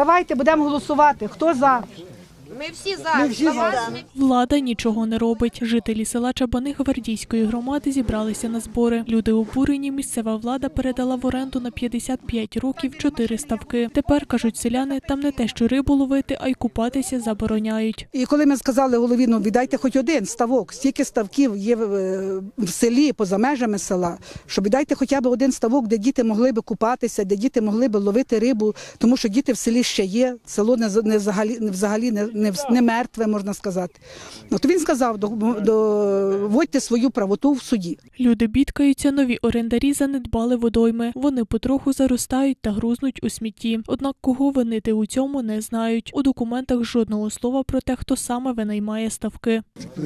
Давайте будемо голосувати. Хто за? Ми всі за. За вас ми Влада нічого не робить. Жителі села Чабани Гвардійської громади зібралися на збори. Люди обурені. Місцева влада передала в оренду на 55 років чотири ставки. Тепер кажуть селяни, там не те, що рибу ловити, а й купатися забороняють. І коли ми сказали голові, ну віддайте хоч один ставок, стільки ставків є в, е, в селі, поза межами села, що віддайте хоча б один ставок, де діти могли би купатися, де діти могли би ловити рибу, тому що діти в селі ще є, село не взагалі, не, взагалі не, не, не мертве, можна сказати. Ну, то він сказав, до, доводьте свою правоту в суді. Люди бідкаються, нові орендарі занедбали водойми. Вони потроху заростають та грузнуть у смітті. Однак кого винити у цьому не знають. У документах жодного слова про те, хто саме винаймає ставки.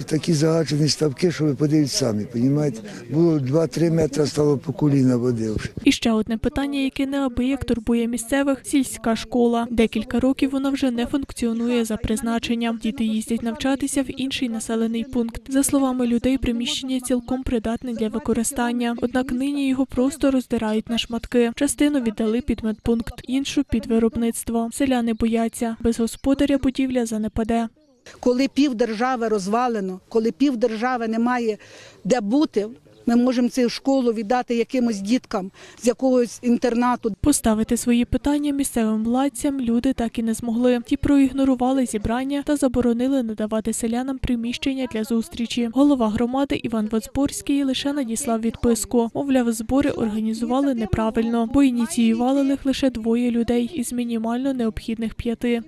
Такі загаджені ставки, що ви подивіться самі, понімаєте? Було 2-3 метри, стало по коліна води вже. І ще одне питання, яке неабияк турбує місцевих сільська школа. Декілька років вона вже не функціонує за призначенням. Діти їздять навчатися в інший населений пункт. За словами людей, приміщення цілком придатне для використання. Однак нині його просто роздирають на шматки. Частину віддали під медпункт, іншу під виробництво. Селяни бояться, без господаря будівля занепаде. Коли пів держави розвалено, коли пів держави немає де бути, ми можемо цю школу віддати якимось діткам з якогось інтернату. Поставити свої питання місцевим владцям люди так і не змогли. Ті проігнорували зібрання та заборонили надавати селянам приміщення для зустрічі. Голова громади Іван Вацборський лише надіслав відписку. Мовляв, збори організували неправильно, бо ініціювали їх лише двоє людей із мінімально необхідних п'яти.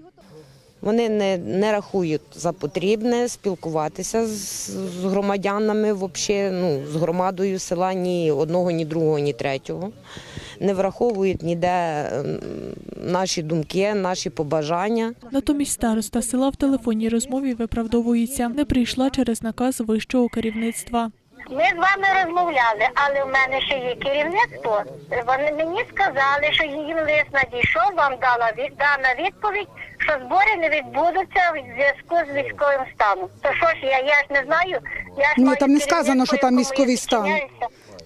Вони не, не рахують за потрібне спілкуватися з, з громадянами, вообще, ну, з громадою села ні одного, ні другого, ні третього. Не враховують ніде ем, наші думки, наші побажання. Натомість староста села в телефонній розмові виправдовується. Не прийшла через наказ вищого керівництва. Ми з вами розмовляли, але в мене ще є керівництво. Вони мені сказали, що їм лист надійшов, вам дала від дана відповідь, що збори не відбудуться в зв'язку з військовим станом. То що ж я, я ж не знаю. Я ж Ні, там не сказано, що там військовий стан.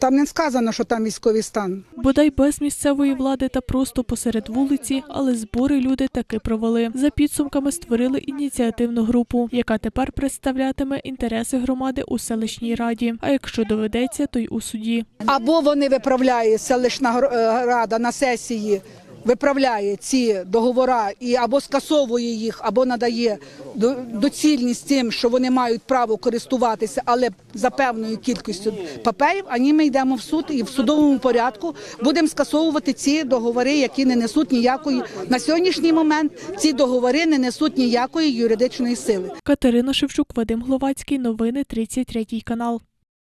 Там не сказано, що там військовий стан. Бодай без місцевої влади та просто посеред вулиці, але збори люди таки провели. За підсумками створили ініціативну групу, яка тепер представлятиме інтереси громади у селищній раді. А якщо доведеться, то й у суді. Або вони виправляють селищна е, рада на сесії. Виправляє ці договори і або скасовує їх, або надає до- доцільність тим, що вони мають право користуватися, але за певною кількістю паперів. Ані ми йдемо в суд і в судовому порядку будемо скасовувати ці договори, які не несуть ніякої на сьогоднішній момент. Ці договори не несуть ніякої юридичної сили. Катерина Шевчук, Вадим Гловацький. Новини 33 канал.